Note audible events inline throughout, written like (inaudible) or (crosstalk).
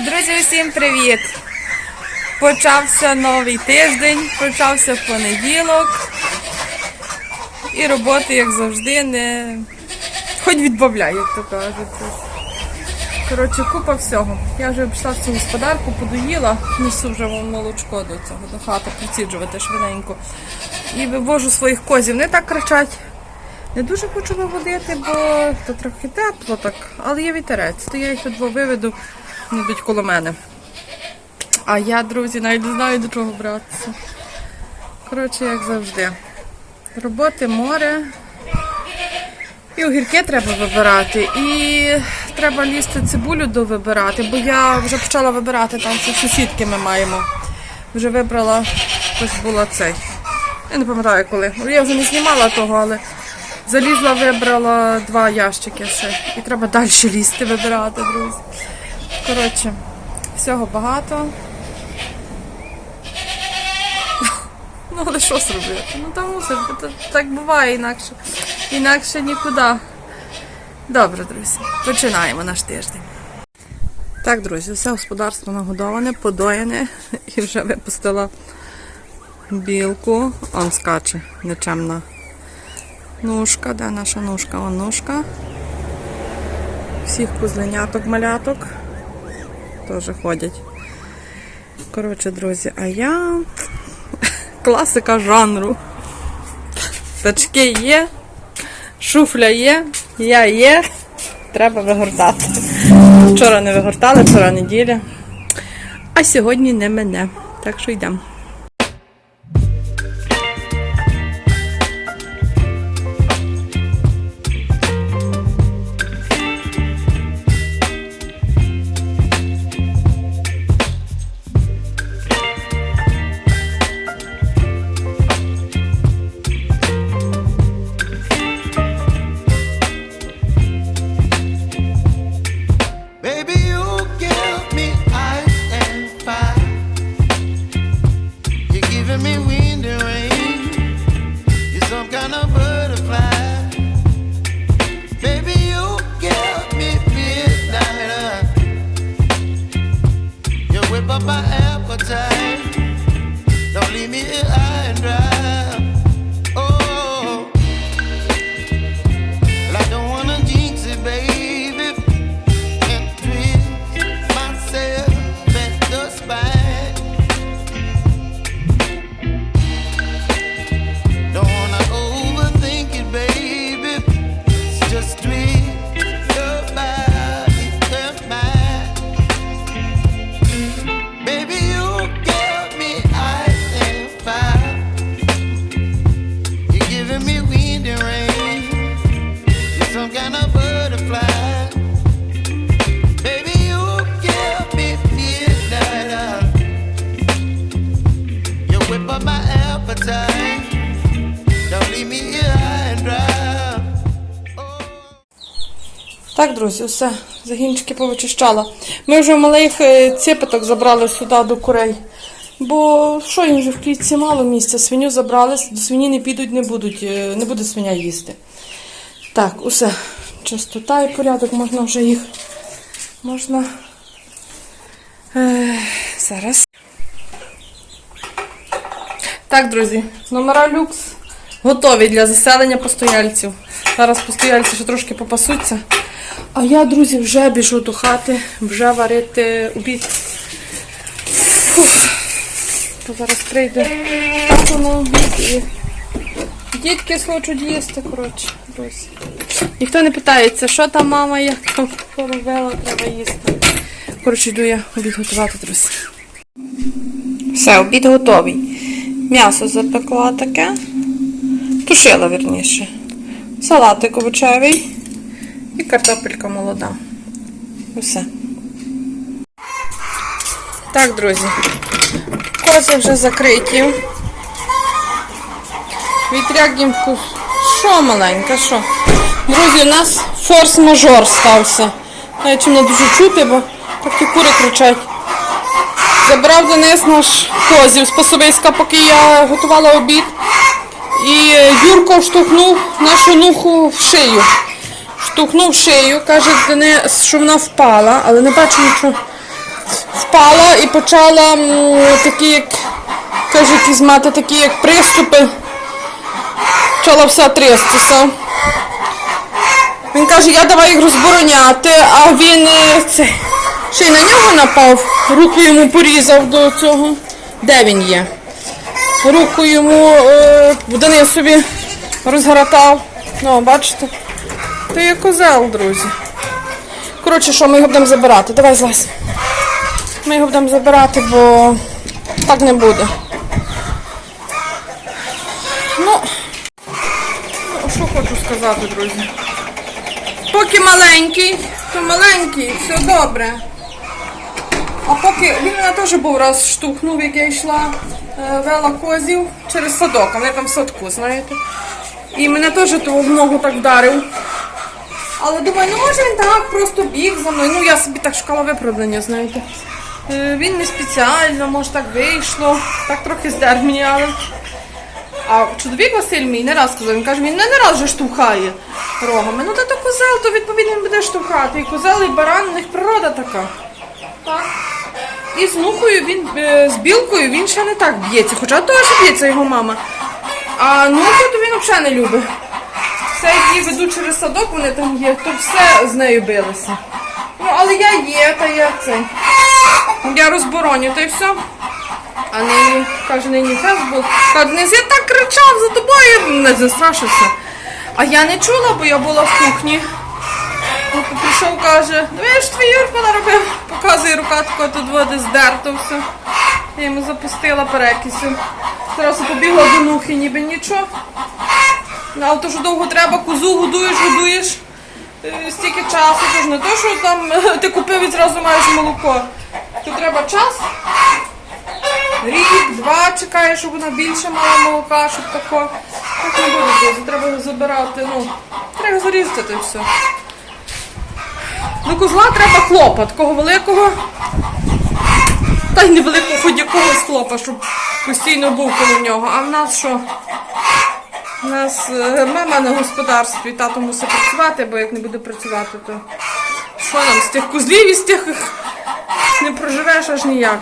Друзі, усім привіт! Почався новий тиждень, почався понеділок. І роботи, як завжди, не хоч відбавляй, як то кажуть. Коротше, купа всього. Я вже пішла в цю господарку, подоїла, несу вже вам молочко до цього, до хати, приціджувати швиденько. І вивожу своїх козів. Не так кричать. Не дуже хочу виводити, бо то трохи тепло так, але є вітерець. То я їх тут виведу, вони йдуть коло мене. А я, друзі, навіть не знаю до чого братися. Коротше, як завжди. Роботи море. І огірки треба вибирати. І треба лізти цибулю довибирати, бо я вже почала вибирати там, що сусідки ми маємо. Вже вибрала, ось була цей. Я не пам'ятаю коли. Я вже не знімала того, але залізла, вибрала два ящики ще. І треба далі лізти вибирати, друзі. Коротше, всього багато. (laughs) Ну, але що зробити? Ну там мусиш, так буває інакше. Інакше нікуди. Добре, друзі, починаємо наш тиждень. Так, друзі, все господарство нагодоване, подоєне (laughs) і вже випустила білку. Он скаче нечемна ножка. Де наша ножка? Он ножка. Всіх кузленяток, маляток теж ходять. Коротше, друзі, а я (laughs) класика жанру. Тачки є, шуфля є, я є. Треба вигортати. Вчора не вигортали, вчора неділя. А сьогодні не мене. Так що йдемо. Друзі, все, загінчики повичищала. Ми вже малих е, ціпеток забрали сюди до курей. Бо що їм вже в клітці мало місця, свиню забрали, до свині не підуть, не будуть, е, не буде свиня їсти. Так, усе. Чистота і порядок, можна вже їх. Можна. Е, зараз. Так, друзі, номера люкс готові для заселення постояльців. Зараз постояльці ще трошки попасуться. А я, друзі, вже біжу до хати, вже варити обід. То зараз прийде тато на обід і дітки схочуть їсти, коротше, друзі. Ніхто не питається, що там мама, як там поробила, треба їсти. Коротше, йду я обід готувати, друзі. Все, обід готовий. М'ясо запекла таке. Тушила, вірніше. Салатик овочевий і картопелька молода. Усе. Так, друзі. Кози вже закриті. Вітряк їм вкус. Що маленька, що? Друзі, у нас форс-мажор стався. Навіть мене дуже чути, бо так і кури кричать. Забрав Денис наш козів з пасовиська, поки я готувала обід. І Юрко штовхнув нашу нуху в шию. Штовхнув шию, каже що вона впала, але не бачу нічого. впала і почала такі, як кажуть, якісь мати такі як приступи. Почала вся трястися. Він каже, я давай їх розбороняти, а він е, це, ще й на нього напав, руку йому порізав до цього. Де він є? Руку йому е, Денисові розгратав. Ну, бачите? То є козел, друзі. Коротше, що, ми його будемо забирати. Давай злазь. Ми його будемо забирати, бо так не буде. Ну, ну, що хочу сказати, друзі. Поки маленький, то маленький, все добре. А поки він мене теж був раз штовхнув, як я йшла е, вела козів через садок, а вони там в садку, знаєте. І мене теж того в ногу так вдарив. Але думаю, ну може він так просто біг за мною. Ну я собі так шукала виправдання, знаєте. Е, Він не спеціально, може так вийшло, так трохи здер мені, але. А чоловік Василь мій не раз сказав, він каже, він не, не раз вже штовхає рогами. Ну та то козел, то відповідно він буде штовхати. І козел, і баран, у них природа така. Так. І з мухою він е, з білкою він ще не так б'ється, хоча теж б'ється його мама. А нуху то він взагалі не любить. Все, її ведуть через садок, вони там є, то все з нею билися. Ну, але я є, та я це. Я розбороню, та й все. А нині, каже, нині фест був. Каже, Денис, я так кричав за тобою, не застрашився. А я не чула, бо я була в кухні. Ну, Прийшов, каже, дивиш, твій Юрко наробив. Показує рука тако тут води здерто все. Я йому запустила перекисю. Зараз побігла до нухи, ніби нічого. Ну, Але то, що довго треба, козу годуєш, годуєш. е, Стільки часу, то ж не то, що там е, ти купив і зразу маєш молоко. То треба час. Рік, два чекаєш, щоб вона більше мала молока, щоб тако. Так не буде друзі, треба забирати. Ну, треба зарізати все. До козла треба хлопа, такого великого. Та й невеликого хоч якогось хлопа, щоб постійно був коло нього. А в нас що? У нас е, мама на господарстві, тато мусить працювати, бо як не буде працювати, то що нам з тих козлів і з тих не проживеш аж ніяк.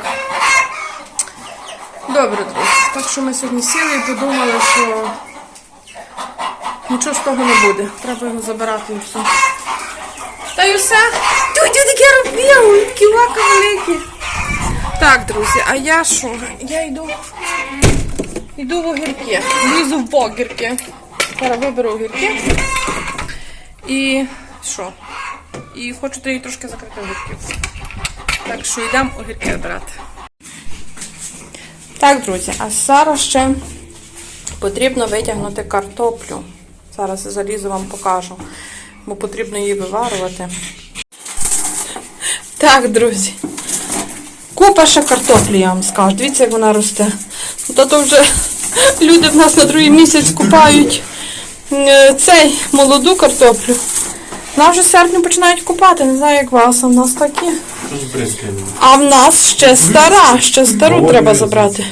Добре, друзі. Так що ми сьогодні сіли і подумали, що нічого з того не буде. Треба його забирати і все. Та й все. Тут я таке робив, такі лака великі. Так, друзі, а я що? Я йду. Йду в огірки. Лізу в огірки. Зараз виберу огірки. І що? І хочу тоді трошки закрити огірків. Так що йдемо огірки обирати. Так, друзі, а зараз ще потрібно витягнути картоплю. Зараз я залізу вам покажу, бо потрібно її виварувати. Так, друзі. Купа ще картоплі, я вам скажу. Дивіться, як вона росте. То, то вже люди в нас на другий місяць купають е, цей молоду картоплю. Нас вже в серпні починають купати, не знаю, як вас, а в нас такі. А в нас ще стара, ще стару треба забрати.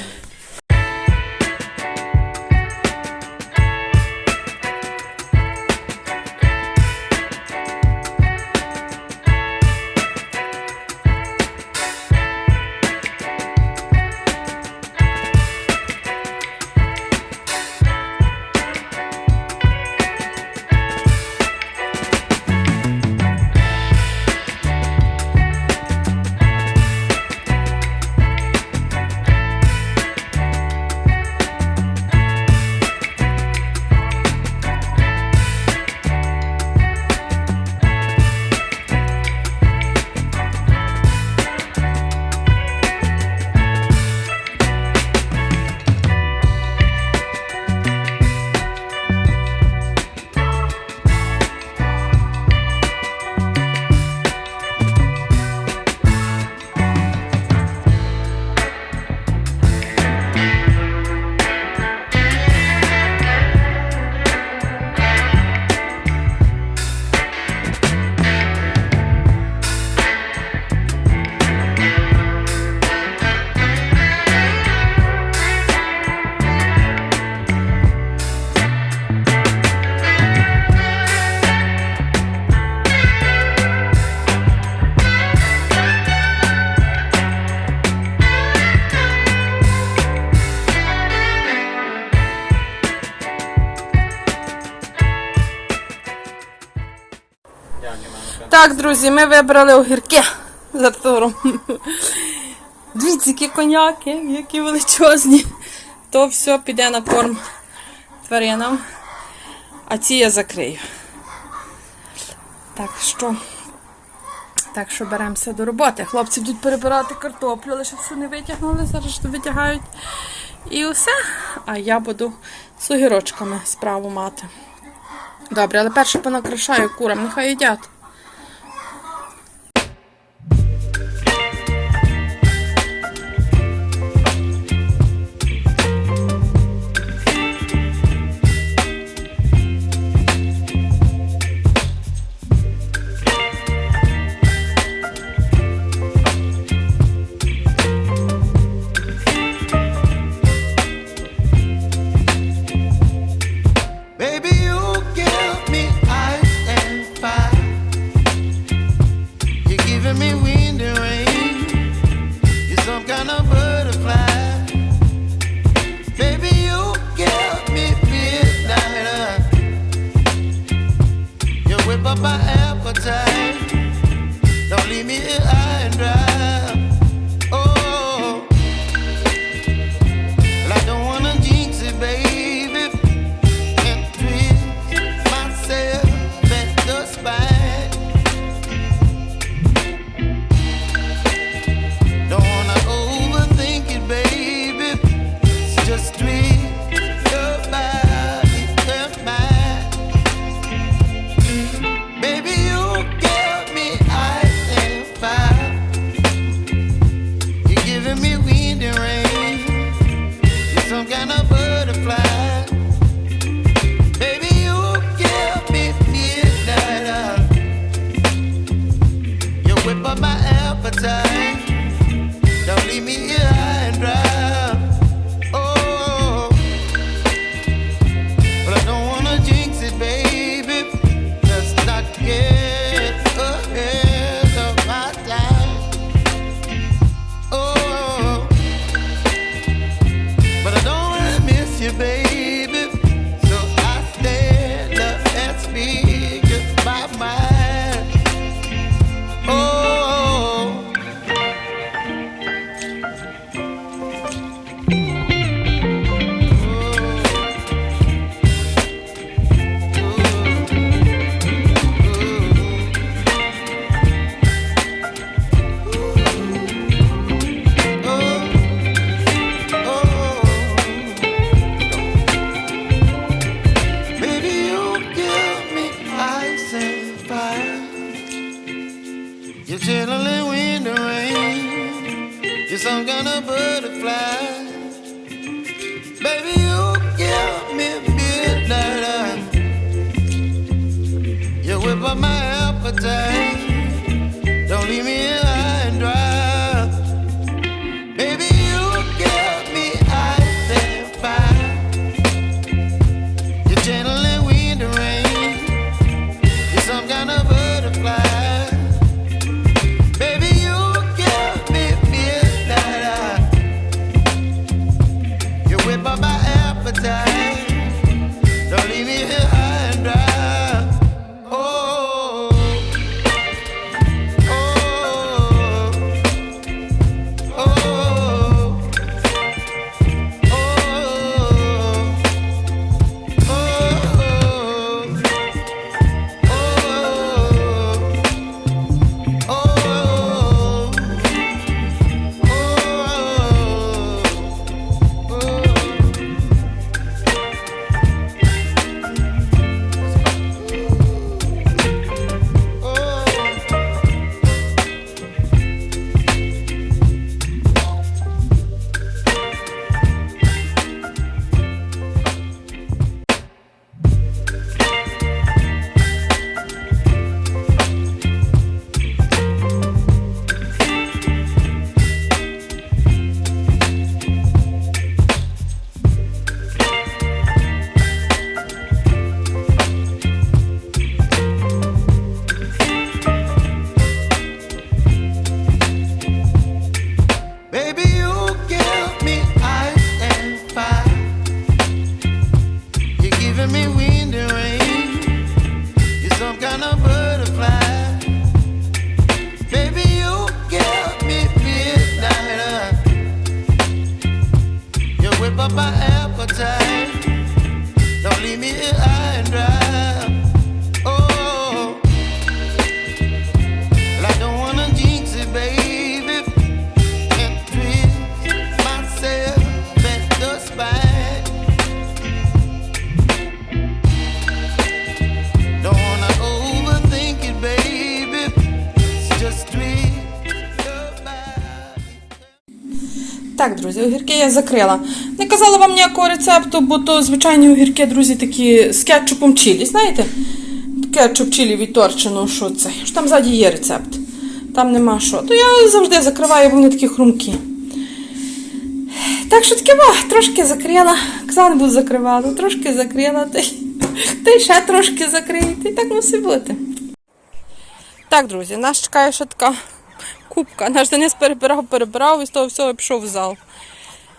Так, друзі, ми вибрали огірки з Артуром. Дві цікі коняки, які величезні. То все піде на корм тваринам. А ці я закрию. Так що Так що беремося до роботи. Хлопці будуть перебирати картоплю, лише все не витягнули, зараз то витягають. І все. А я буду з огірочками справу мати. Добре, але перше понакрашаю курам, нехай їдять. me out. day. Don't leave me enemy Так, друзі, огірки я закрила. Не казала вам ніякого рецепту, бо то звичайні огірки, друзі, такі з кетчупом чилі. Знаєте? Кетчуп чилі відторчено, що це? Що Там ззаді є рецепт. Там нема що. То я завжди закриваю, бо вони такі хрумкі. Так що таке, ба, трошки закрила. Казала, не буду закривати, трошки закрила, та й ще трошки закрити. І так мусить бути. Так, друзі, нас чекає ще така кубка. Наш Денис перебирав, перебирав і з того всього пішов в зал.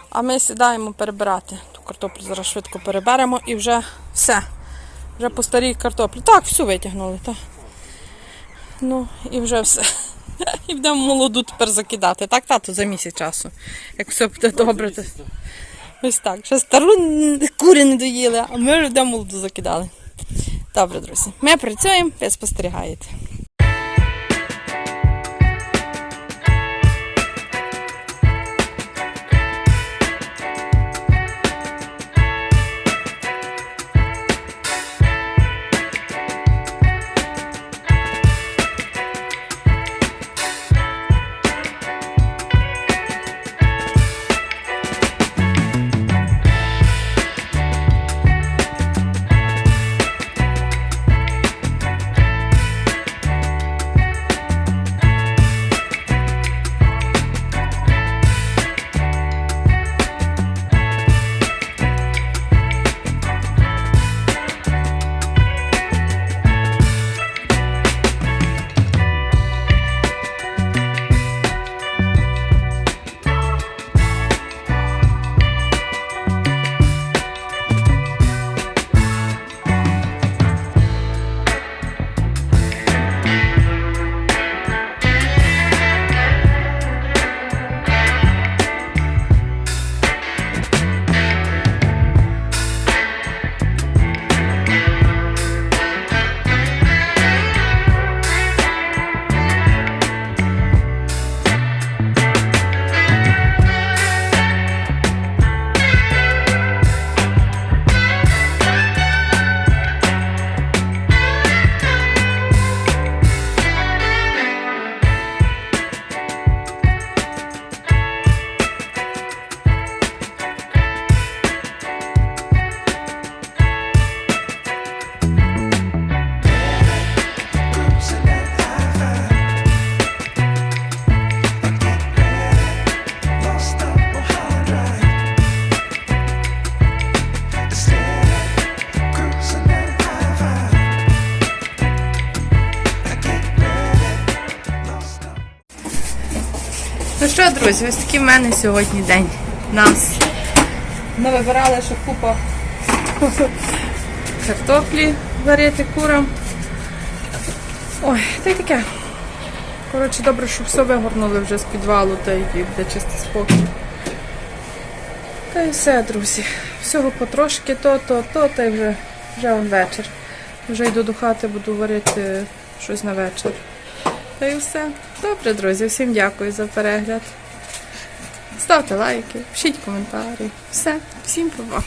А ми сідаємо перебирати. Ту картоплю зараз швидко переберемо і вже все. Вже по старій картоплі. Так, всю витягнули. Так. Ну, і вже все. (laughs) І будемо молоду тепер закидати. Так, тату, за місяць часу. Як все буде добре. То... Ось так. Ще стару кури не доїли, а ми вже будемо молоду закидали. Добре, друзі. Ми працюємо, ви спостерігаєте. Ну що, друзі, ось такий в мене сьогодні день. Нас ми вибирали, що купа (laughs) картоплі варити курам. Ой, та й таке. Коротше, добре, що все вигорнули вже з підвалу, та й буде чистий спокій. Та й все, друзі. Всього потрошки, то, то, та й вже, вже вечір. Вже йду до хати, буду варити щось на вечір. Та й все. Добре, друзі, всім дякую за перегляд. Ставте лайки, пишіть коментарі. Все, всім па-па.